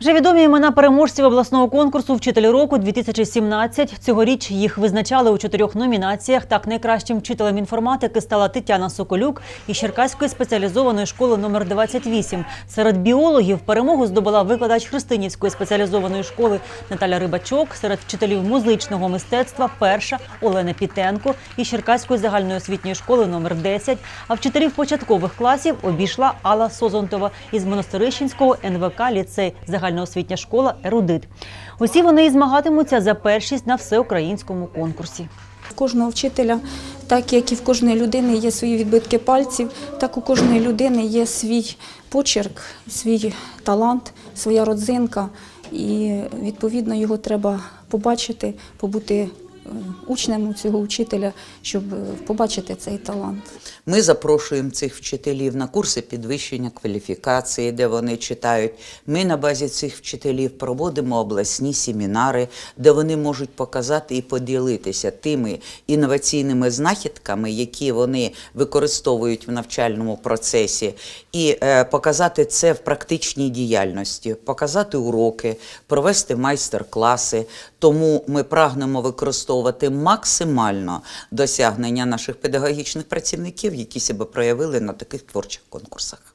Вже відомі імена переможців обласного конкурсу Вчитель року 2017 Цьогоріч їх визначали у чотирьох номінаціях. Так, найкращим вчителем інформатики стала Тетяна Соколюк із Черкаської спеціалізованої школи номер 28 Серед біологів перемогу здобула викладач Христинівської спеціалізованої школи Наталя Рибачок. Серед вчителів музичного мистецтва перша Олена Пітенко із Черкаської загальної освітньої школи номер 10 А вчителів початкових класів обійшла Алла Созонтова із Монастирищенського НВК ліцей загальноосвітня школа Ерудит. Усі вони змагатимуться за першість на всеукраїнському конкурсі. В кожного вчителя, так як і в кожної людини є свої відбитки пальців, так у кожної людини є свій почерк, свій талант, своя родзинка. І відповідно його треба побачити, побути учнем у цього вчителя, щоб е, побачити цей талант. Ми запрошуємо цих вчителів на курси підвищення кваліфікації, де вони читають. Ми на базі цих вчителів проводимо обласні семінари, де вони можуть показати і поділитися тими інноваційними знахідками, які вони використовують в навчальному процесі, і е, показати це в практичній діяльності, показати уроки, провести майстер-класи. Тому ми прагнемо використовувати максимально досягнення наших педагогічних працівників, які себе проявили на таких творчих конкурсах.